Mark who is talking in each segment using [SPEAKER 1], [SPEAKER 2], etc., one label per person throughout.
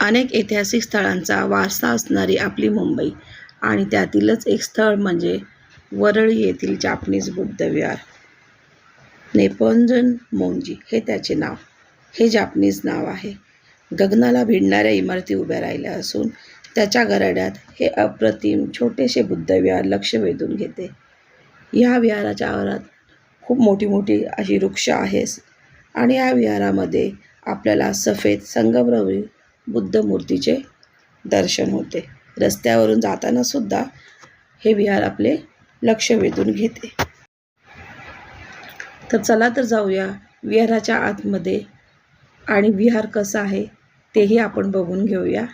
[SPEAKER 1] अनेक ऐतिहासिक स्थळांचा वारसा असणारी आपली मुंबई. आणि त्यातीलच एक स्थळ म्हणजे वरळी येथील जापनीज बुद्ध विहार नेपोंजन मोंजी हे त्याचे नाव. हे जापनीज नाव आहे. गगनाला भिडणाऱ्या इमारती उभ्या राहिल्या असून त्याच्या गराड्यात हे अप्रतिम छोटेसे बुद्ध विहार लक्ष वेधून घेते. या विहाराच्या आवारात खूप मोठी मोठी अशी वृक्ष आहेस आणि या विहारामध्ये आपल्याला सफेद संगमरवरी बुद्ध मूर्तीचे दर्शन होते. रस्त्यावरून जाताना सुद्धा हे विहार आपले लक्ष वेधून घेते. तर चला तर जाऊया विहाराच्या आतमध्ये. आणि विहार कसा आहे तेही आपण बघून घेऊया.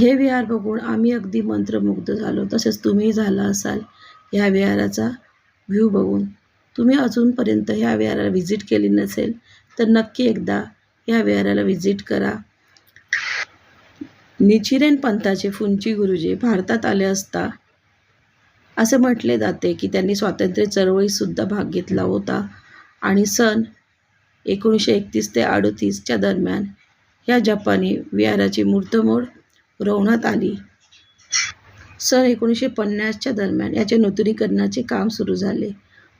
[SPEAKER 1] हे विहार बघून आम्ही अगदी मंत्रमुग्ध झालो. तसेच तुम्ही झाला असाल ह्या विहाराचा व्ह्यू बघून. तुम्ही अजूनपर्यंत ह्या विहाराला व्हिजिट केली नसेल तर नक्की एकदा ह्या विहाराला व्हिजिट करा. निचिरेन पंथाचे फुंची गुरुजी भारतात आले असता असे म्हटले जाते की त्यांनी स्वातंत्र्य चळवळीतसुद्धा भाग घेतला होता आणि सन एकोणीसशे एकतीस ते अडतीसच्या दरम्यान या जपानी विहाराची मूर्तमोड रोवण्यात आली. सन एकोणीसशे पन्नासच्या दरम्यान याचे नूतनीकरणाचे काम सुरू झाले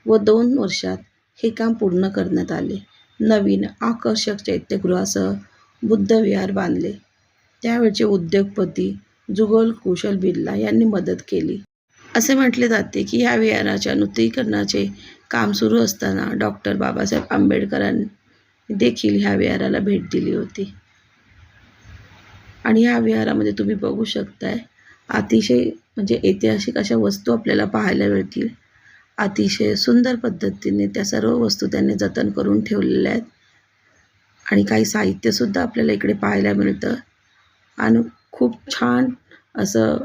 [SPEAKER 1] व दोन वर्षात हे काम पूर्ण करण्यात आले. नवीन आकर्षक चैत्यगृहासह बुद्ध विहार बांधले. त्यावेळचे उद्योगपती जुगल कुशल बिर्ला यांनी मदत केली. असे म्हटले जाते की या विहाराच्या नूतनीकरणाचे काम सुरू असताना डॉक्टर बाबासाहेब आंबेडकरांनी देखील ह्या विहाराला भेट दिली होती. आणि या विहारामध्ये तुम्ही बघू शकताय अतिशय म्हणजे ऐतिहासिक अशा वस्तू आपल्याला पाहायला मिळतील. अतिशय सुंदर पद्धतीने त्या सर्व वस्तू त्यांनी जतन करून ठेवलेल्या आहेत. आणि काही साहित्यसुद्धा आपल्याला इकडे पाहायला मिळतं. आणि खूप छान असं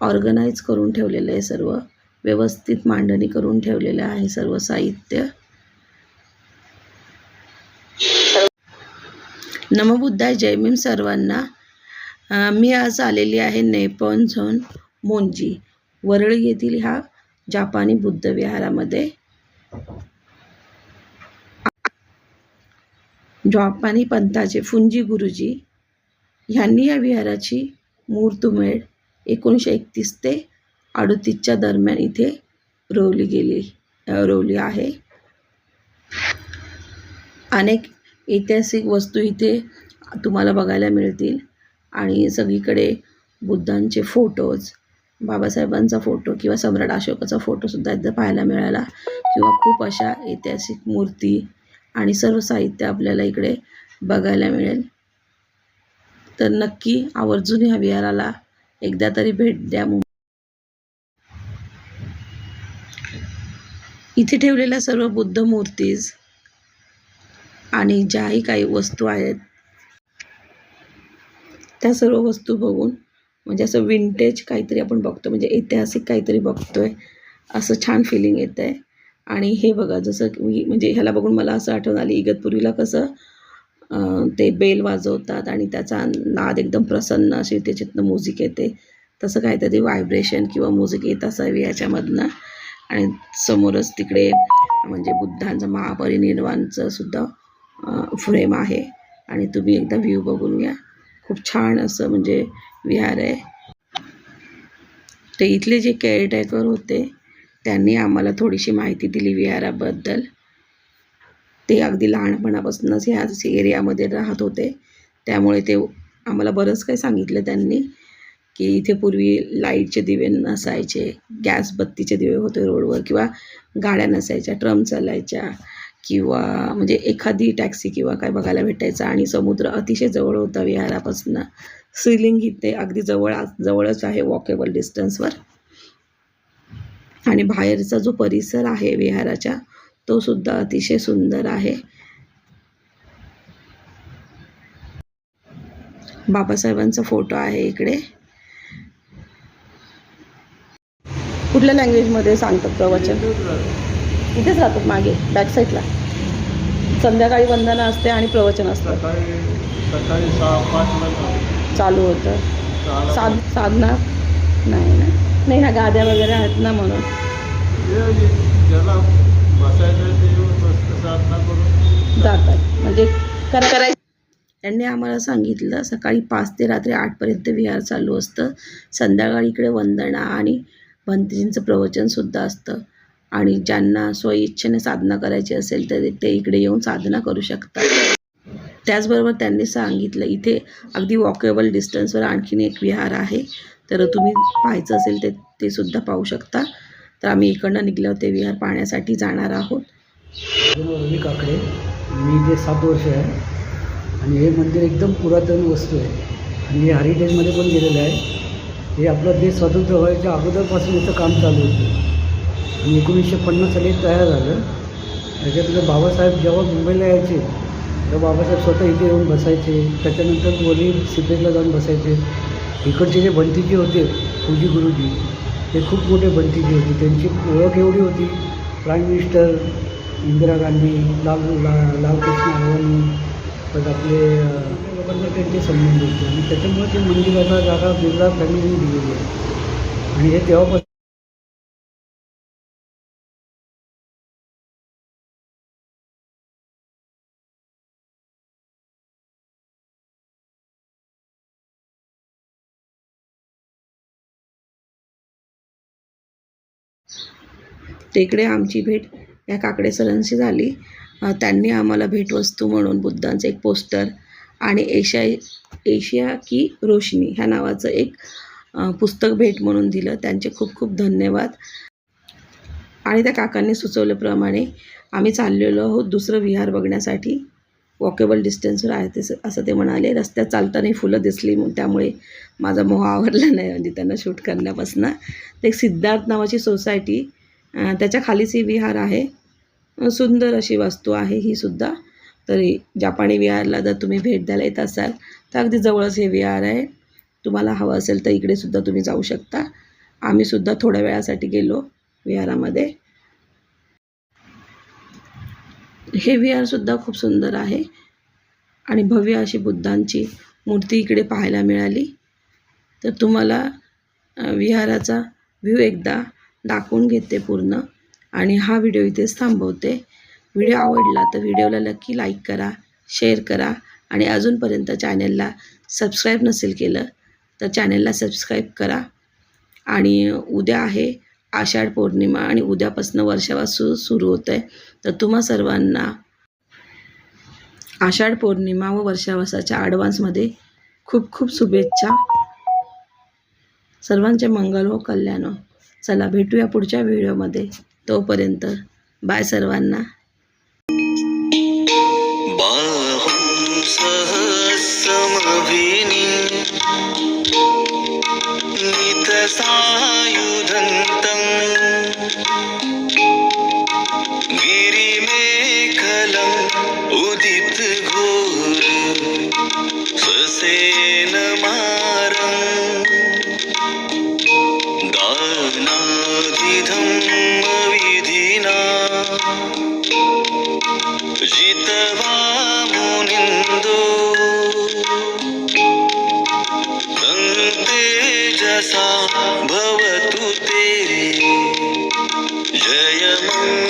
[SPEAKER 1] ऑर्गनाईज करून ठेवलेलं आहे सर्व व्यवस्थित मांडणी करून ठेवलेलं आहे सर्व साहित्य. नमबुद्धाय जय भीम सर्वांना. मी आज आलेली आहे नेपॉन झोन मोंजी वरळी येथील ह्या जापानी बुद्ध विहारामध्ये जापानी पंथाचे फुंजी गुरुजी ह्यांनी या विहाराची मुहूर्तमेढ एकोणीसशे एकतीस ते अडतीसच्या दरम्यान इथे रोवली गेली रोवली आहे. अनेक ऐतिहासिक वस्तू इथे तुम्हाला बघायला मिळतील. आणि सगळीकडे बुद्धांचे फोटोज बाबासाहेबांचा फोटो किंवा सम्राट अशोकाचा फोटोसुद्धा इथं पाहायला मिळाला. किंवा खूप अशा ऐतिहासिक मूर्ती आणि सर्व साहित्य आपल्याला इकडे बघायला मिळेल. तर नक्की आवर्जून ह्या विहाराला एकदा तरी भेट द्या मुं इथे ठेवलेल्या सर्व बुद्ध मूर्तीज आणि ज्याही काही वस्तू आहेत त्या सर्व वस्तू बघून म्हणजे असं विंटेज काहीतरी आपण बघतो म्हणजे ऐतिहासिक काहीतरी बघतो आहे असं छान फिलिंग येतं आहे आणि हे बघा जसं की म्हणजे ह्याला बघून मला असं आठवण आली इगतपुरीला कसं ते बेल वाजवतात आणि त्याचा नाद एकदम प्रसन्न अशी त्याच्यातनं म्युझिक येते. तसं काहीतरी व्हायब्रेशन किंवा म्युझिक येत असावी याच्यामधनं. आणि समोरच तिकडे म्हणजे बुद्धांचं महापरिनिर्वाणचं सुद्धा फ्रेम आहे. आणि तुम्ही एकदा व्ह्यू बघून घ्या. खूप छान असं म्हणजे विहार आहे. ते इथले जे केअरटेकर होते त्यांनी आम्हाला थोडीशी माहिती दिली विहाराबद्दल. ते अगदी लहानपणापासूनच ह्याच एरियामध्ये राहत होते. त्यामुळे ते आम्हाला बरंच काही सांगितलं त्यांनी की इथे पूर्वी लाईटचे दिवे नसायचे गॅस बत्तीचे दिवे होते रोडवर किंवा गाड्या नसायच्या ट्रम चालायच्या. किंवा म्हणजे एखादी टॅक्सी किंवा काय बघायला भेटायचं आणि समुद्र अतिशय जवळ होता विहारापासून. सिलिंग इथे अगदी जवळ जवळच आहे वॉकेबल डिस्टन्सवर आणि बाहेरचा जो परिसर आहे विहाराच्या तो सुद्धा अतिशय सुंदर आहे. बाबासाहेबांचा फोटो आहे इकडे. कुठल्या लँग्वेजमध्ये सांगतात प्रवचन? इथेच राहतात मागे बॅक साईडला संध्याकाळी वंदना असते आणि प्रवचन असतं. चालू. होतं. साध साधना? नाही ना. नाही ह्या गाद्या वगैरे आहेत ना म्हणून. जातात. म्हणजे करा करायचं त्यांनी आम्हाला सांगितलं सकाळी पाच ते रात्री आठपर्यंत विहार चालू असतं. संध्याकाळी इकडे वंदना आणि भंतीजींचं प्रवचनसुद्धा असतं. आणि ज्यांना स्वइच्छेने साधना करायची असेल तर ते इकडे येऊन साधना करू शकतात. त्याचबरोबर त्यांनी सांगितलं इथे अगदी वॉकेबल डिस्टन्सवर आणखीन एक विहार आहे. तर तुम्ही पाहायचं असेल ते ते सुद्धा पाहू शकता. तर आम्ही इकडनं निघलो ते विहार पाहण्यासाठी जाणार आहोत.
[SPEAKER 2] रवी काकडे. मी इथे सात वर्ष आहे. आणि हे मंदिर एकदम पुरातन वस्तू आहे. आणि हे पण गेलेलं आहे. हे आपला देश स्वतंत्र व्हायच्या अगोदरपासून याचं काम चालू होतं. आणि एकोणीसशे पन्नास साली तयार झालं. त्याच्यातलं बाबासाहेब जेव्हा मुंबईला यायचे तेव्हा बाबासाहेब स्वतः इथे येऊन बसायचे. त्याच्यानंतर वडील सिपेजला जाऊन बसायचे. इकडचे जे भंतीजी होते पूजी गुरुजी ते खूप मोठे भंतीजी होते. त्यांची ओळख एवढी होती. प्राईम मिनिस्टर इंदिरा गांधी लाल ला लालकृष्ण अडवाणी परत आपले अं, लोकांना त्यांचे संबंध होते. आणि त्याच्यामुळे ते मंदिराला जागा बिर्ला फॅमिलीने दिलेली आहे. आणि हे तेव्हापासून
[SPEAKER 1] तिकडे आमची भेट या काकडे सरांशी झाली. त्यांनी आम्हाला भेटवस्तू म्हणून बुद्धांचं एक पोस्टर आणि एशिया एशिया की रोशनी ह्या नावाचं एक पुस्तक भेट म्हणून दिलं. त्यांचे खूप खूप धन्यवाद. आणि त्या काकांनी सुचवल्याप्रमाणे आम्ही चाललेलो आहोत दुसरं विहार बघण्यासाठी. वॉकेबल डिस्टन्सवर आहे ते असं ते म्हणाले. रस्त्यात चालताना फुलं दिसली त्यामुळे माझा मोह आवडला नाही. म्हणजे त्यांना शूट करण्यापासून. ते एक सिद्धार्थ नावाची सोसायटी त्याच्या खालीच ही विहार आहे. सुंदर अशी वास्तू आहे ही सुद्धा. तरी जापानी विहारला जर तुम्ही भेट द्यायला येत असाल तर अगदी जवळच हे विहार आहे. तुम्हाला हवं असेल तर इकडे सुद्धा तुम्ही जाऊ शकता. आम्ही सुद्धा थोड्या वेळासाठी गेलो विहारामध्ये. हे विहारसुद्धा खूप सुंदर आहे आणि भव्य अशी बुद्धांची मूर्ती इकडे पाहायला मिळाली. तर तुम्हाला विहाराचा व्ह्यू एकदा दाखवून घेते पूर्ण. आणि हा व्हिडिओ इथेच थांबवते. व्हिडिओ आवडला तर व्हिडिओला नक्की लाईक करा शेअर करा आणि अजूनपर्यंत चॅनलला सबस्क्राईब नसेल केलं तर चॅनलला सबस्क्राईब करा. आणि उद्या आहे आषाढ पौर्णिमा आणि उद्यापासून वर्षावास सु सुरू होत आहे तर तुम्हा सर्वांना आषाढ पौर्णिमा व वर्षावासाच्या ॲडव्हान्समध्ये खूप खूप शुभेच्छा. सर्वांचे मंगल व कल्याण हो. चला भेटूया पुढच्या व्हिडिओमध्ये. तोपर्यंत बाय सर्वांना.
[SPEAKER 3] नित सायुधंत मनसा भवतु ते। जय